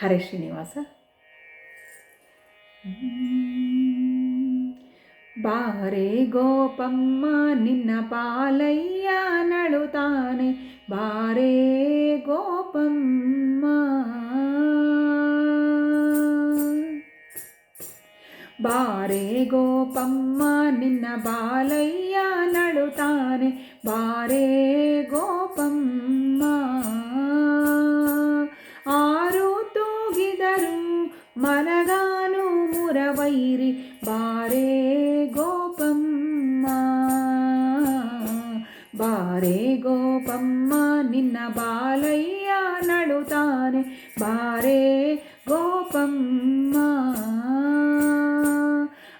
ಹರೇ ಶ್ರೀನಿವಾಸ. ಬಾರೆ ಗೋಪಮ್ಮ, ನಿನ್ನ ಪಾಲಯ್ಯ ನಳುತ್ತಾನೆ. ಬಾರೆ ಗೋಪಮ್ಮ. ಬಾರೆ ಗೋಪಮ್ಮ, ನಿನ್ನ ಬಾಲಯ್ಯ ನಳುತ್ತಾನೆ. ಬಾರೆ ಗೋಪಮ್ಮ. ಮುರವೈರಿ ಬಾರೆ ಗೋಪಮ್ಮ. ಬಾರೆ ಗೋಪಮ್ಮ, ನಿನ್ನ ಬಾಲಯ್ಯ ನಡುತ್ತಾನೆ. ಬಾರೆ ಗೋಪಮ್ಮ.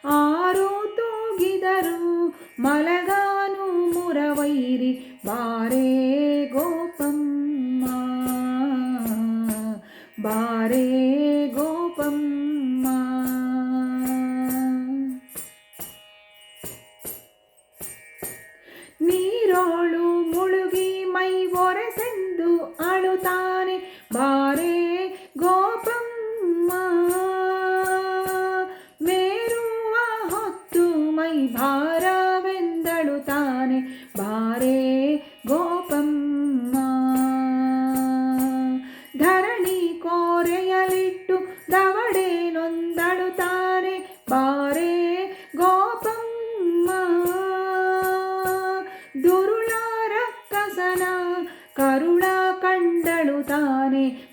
ಆರು ತೂಗಿದರು ಮಲಗಾನು ಮುರವೈರಿ. ಬಾರೆ ಗೋಪಮ್ಮ. ಬಾರೆ ನೀರೋಳು ಮುಳುಗಿ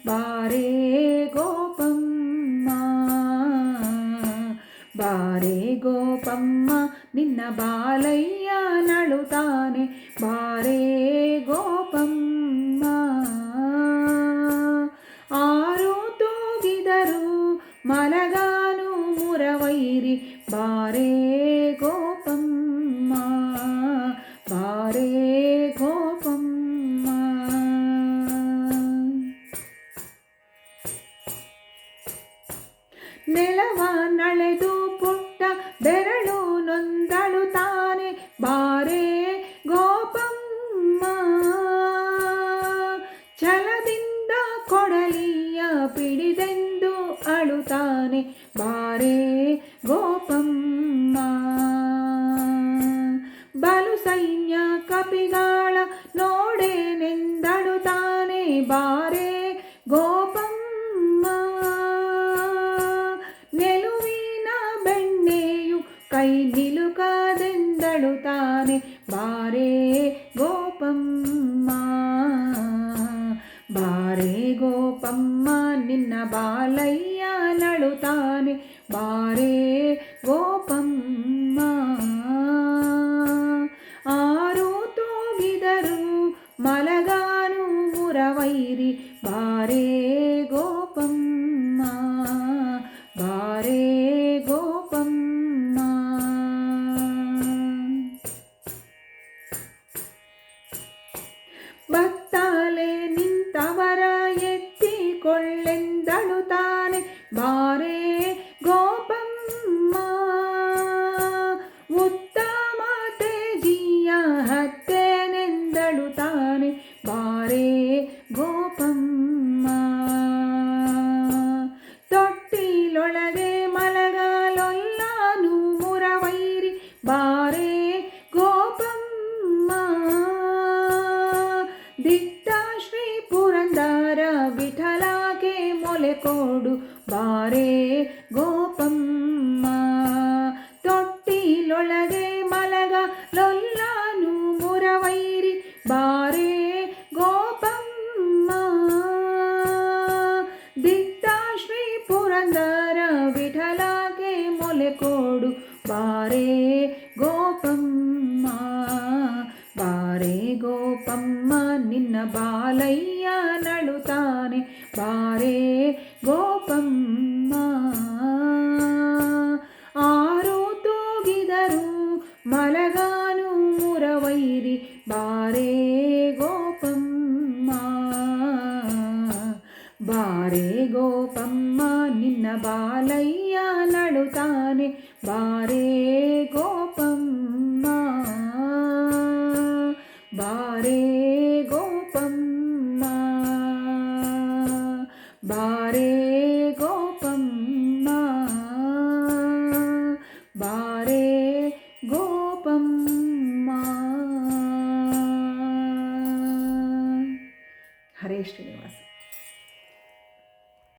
బారే గోపమ్మ బారే గోపమ్మ నిన్న బాలయ్య నడుతానే బారే గో ನೆಲವ ನಳೆದು ಪುಟ್ಟ ಬೆರಳು ನೊಂದಳುತ್ತಾನೆ ಬಾರೆ ಗೋಪಮ್ಮ ಛಲದಿಂದ ಕೊಡಲಿಯ ಪಿಡಿದೆಂದು ಅಳುತ್ತಾನೆ ಬಾರೆ ಗೋಪಮ್ಮ ಬಲು ಸೈನ್ಯ ಕಪಿಗಾಳ ನೋಡೇನೆಂದಳುತ್ತಾನೆ ಬಾರೆ ಗೋಪಮ್ಮ పై నిలుకాదెందడు తానే? బారే గోపమ్మ. బారే గోపమ్మ నిన్న బాలయ్య నడుతానే. బారే గో ಮೊಲೆ ಕೊಡು ಬಾರೆ ಗೋಪಮ್ಮ ತೊಟ್ಟಿಲೊಳಗೆ ಮಲಗ ಲೊಲ್ಲಾನು ಮುರವೈರಿ ಬಾರೆ ಗೋಪಮ್ಮ ದಿಟ್ಟ ಶ್ರೀ ಪುರಂದರ ವಿಠಲಾಗೆ ಮೊಲೆ ಕೊಡು ಬಾರೆ నిన్న బాలయ్య నడుతానే బారే గోపమ్మ. ఆరు తూగిదరు మలగాను మురవైరి బారే గోపమ్మ. బారే గోపమ్మ నిన్న బాలయ్య నడుతానే బారే గోపమ్మ. ಬಾರೇ గోవే గోపమ్మ. హరే శ్రీనివాస్.